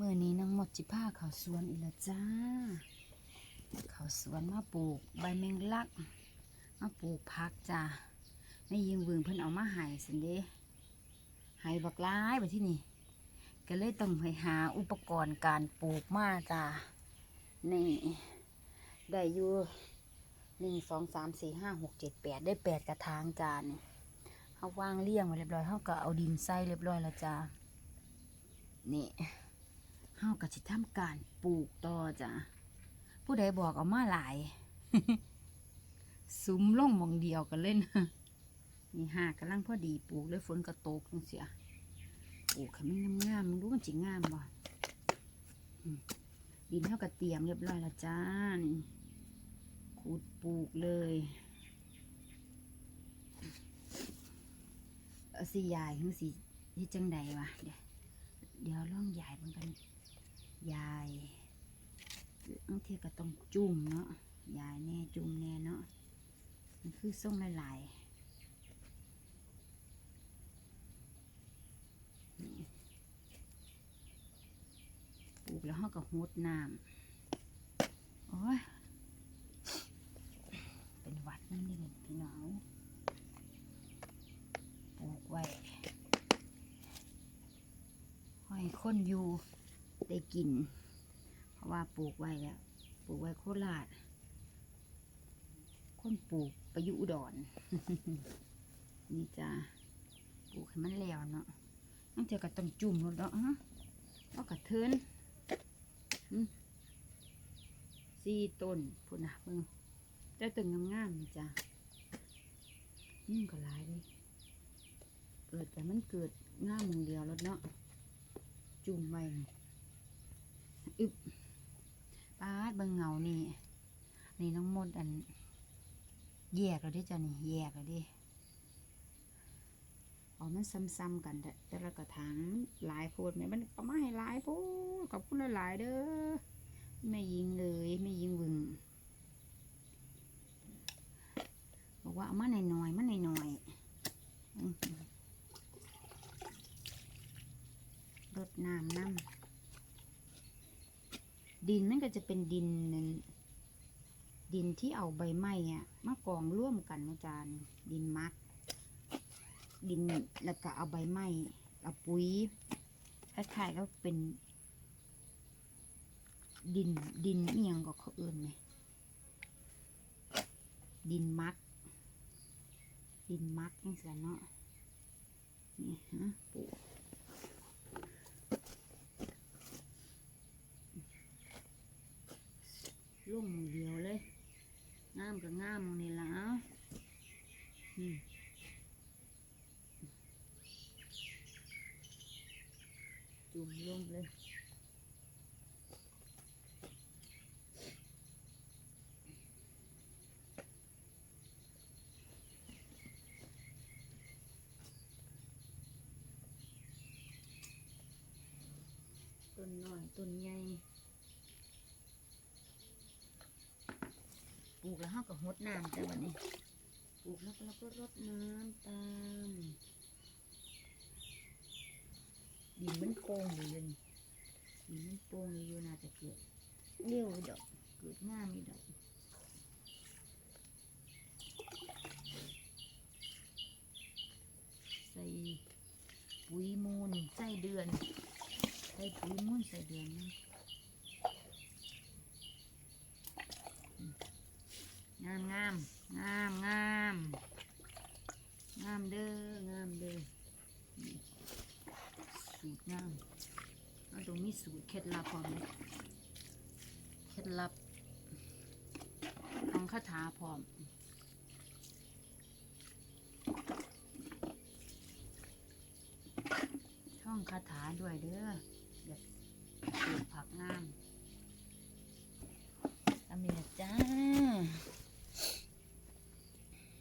เมื่อนี้น้องหมดจิผ้าเขาสวนอีล้วจ้า เขาสวนมาปลูกใบแมงลัก มาปลูกพักจ้าไม่ยิงวืงเพิ่นเอามาหายสินเด้หายบักร้ายไปที่นี่ก็เลยต้องไปหาอุปกรณ์การปลูกมาจ้านี่ได้อยู่หนึ่งสองสามสี่ห้าหกเจ็ดแปดได้แปดกระถางจานนี่เขาวางเลี้ยงไว้เรียบร้อยเขาก็เอาดินใส่เรียบร้อยแล้วจ้านี่ เฮาก็สิทำการปลูกต่อจ้ะผู้ใดบอกเอามาหลายสุมล่องมองเดียวกันเล่นนี่หากำลังพอดีปลูกเลยฝนก็ตกจังเสียปลูกให้มันงามๆมึงรู้มันจิงามบ่ดินเท่ากับเตรียมเรียบร้อยแล้วจ้านี่ขุดปลูกเลยเอาสิยายคือสิที่จังใดวะเดี๋ยวเดี๋ยวลองยายมันกัน ทีก็ต้องจุ่มเนาะยายแน่จุ่มแน่เนาะมันคือส่งหลายๆนี่ปลูกแล้วเขาก็หดน้ำโอ้ยเป็นวัดนั่นนี่พี่น้องปลูกไว้หอยค้นอยู่ได้กิน เพราะว่าปลูกไว้แล้ว ปลูกไว้โคราชคนปลูกไปอยู่อุดรนี่จ้าปลูกให้มันแล้วเนาะนั่นเจอกับต้องจุ่มรถเนาะฮะเอากระเทินสี่ต้นพุ่นนะเพิ่งแต่ต้นงามๆนี่จ้านี่ก็หลายเลยเกิดแต่มันเกิดงามอย่างเดียวแล้วเนาะจุ่มไว้อึบ ป้าดเบิ่งเงานี่นี่น้องมดอัน แยกแล้วเดิจ้ะนี่แยกแล้วดิอ๋อมันซ้ำๆกันแต่แต่ละกระถางหลายโพดแม่มันเอามาให้หลายโพดขอบคุณหลายๆเด้อไม่ยิงเลยไม่ยิงวึงบอกว่าเอามาหน่อยๆมาหน่อยๆรดน้ำน้ำ ดินมันก็จะเป็นดินดินที่เอาใบไม้อะมากองร่วมกันนะจานดินมักดินแล้วก็เอาใบไม้เอาปุ๋ยคล้ายๆก็เป็น ดินดินเอียงก็เขาเอื่นไหมดินมักดินมักยังเสียเนาะนี่ฮะปลูก ลุ่มเดียวเลย งามกับงามหมองนี่ละเอาอืมจุ่มลงเลยต้นน้อยต้นใหญ่ ปลูกแล้วเราก็หดน้ำแต่วันนี้ปลูกแล้วก็เราก็รดน้ำตามดินมันโป่งอยู่เลยนี่ดินมันโป่งอยู่น่าจะเกิดเลี้ยวดอกเกิดง่ามอีดอกใส่ปุ๋ยมูลใส่เดือนใส่ปุ๋ยมูลใส่เดือนนะ งามงามงามงามงามเด้องามเด้อสูตรงามเอาตรงนี้สูตรเคล็ดลับพร้อมเลยเคล็ดลับของคาถาพร้อมท่องคาถาด้วยเด้อ